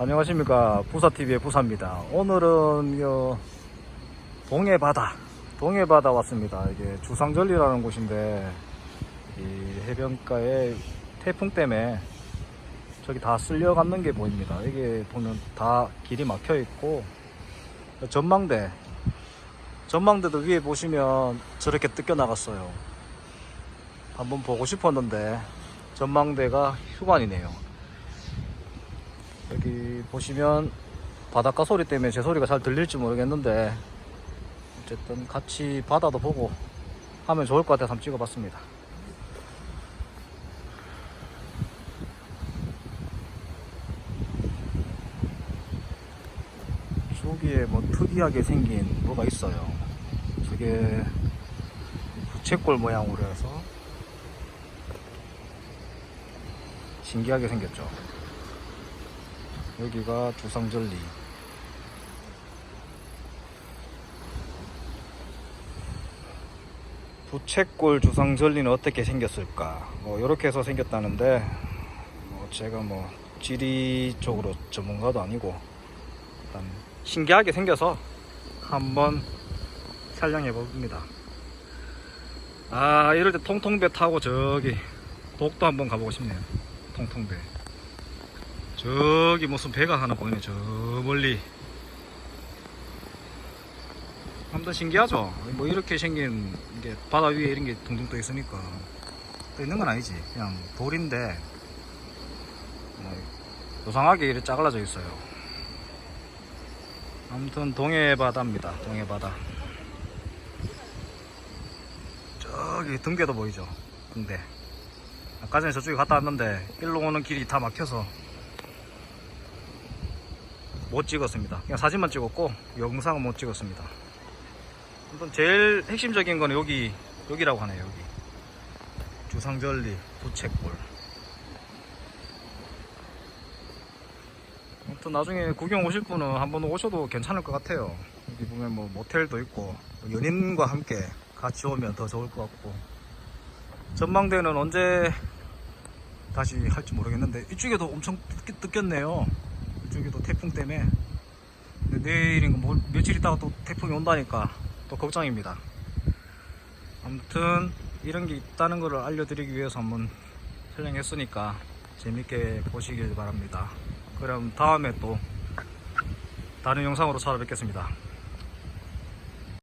안녕하십니까. 부사TV의 부사입니다. 오늘은 요 동해바다 동해바다 왔습니다. 이게 주상절리라는 곳인데 이 해변가에 태풍 때문에 저기 다 쓸려갔는 게 보입니다. 여기 보면 다 길이 막혀 있고 전망대 전망대도 위에 보시면 저렇게 뜯겨 나갔어요. 한번 보고 싶었는데 전망대가 휴관이네요. 여기 보시면 바닷가 소리 때문에 제 소리가 잘 들릴지 모르겠는데 어쨌든 같이 바다도 보고 하면 좋을 것 같아서 한번 찍어봤습니다. 저기에 뭐 특이하게 생긴 뭐가 있어요. 저게 부채꼴 모양으로 해서 신기하게 생겼죠. 여기가 주상절리. 부채꼴 주상절리는 어떻게 생겼을까? 뭐 이렇게 해서 생겼다는데 뭐 제가 뭐 지리 쪽으로 전문가도 아니고 일단 신기하게 생겨서 한번 촬영해 봅니다. 아 이럴 때 통통배 타고 저기 독도 한번 가보고 싶네요. 통통배 저기 무슨 배가 하나 보이네 저 멀리. 아무튼 신기하죠? 뭐 이렇게 생긴 게 바다 위에 이런 게 둥둥 떠 있으니까 떠 있는 건 아니지. 그냥 돌인데 뭐 요상하게 이렇게 짜글라져 있어요. 아무튼 동해 바다입니다. 동해 바다. 저기 등대도 보이죠? 등대. 아까 전에 저쪽에 갔다 왔는데 일로 오는 길이 다 막혀서 못 찍었습니다. 그냥 사진만 찍었고 영상은 못 찍었습니다. 아무튼 제일 핵심적인 거는 여기 여기라고 하네요. 여기 주상절리 부채골. 아무튼 나중에 구경 오실 분은 한번 오셔도 괜찮을 것 같아요. 여기 보면 뭐 모텔도 있고 뭐 연인과 함께 같이 오면 더 좋을 것 같고 전망대는 언제 다시 할지 모르겠는데 이쪽에도 엄청 뜯- 뜯겼네요. 이쪽에도 태풍 때문에 내일인가 뭐 며칠 있다가 또 태풍이 온다니까 또 걱정입니다. 아무튼 이런 게 있다는 것을 알려드리기 위해서 한번 촬영했으니까 재밌게 보시길 바랍니다. 그럼 다음에 또 다른 영상으로 찾아뵙겠습니다.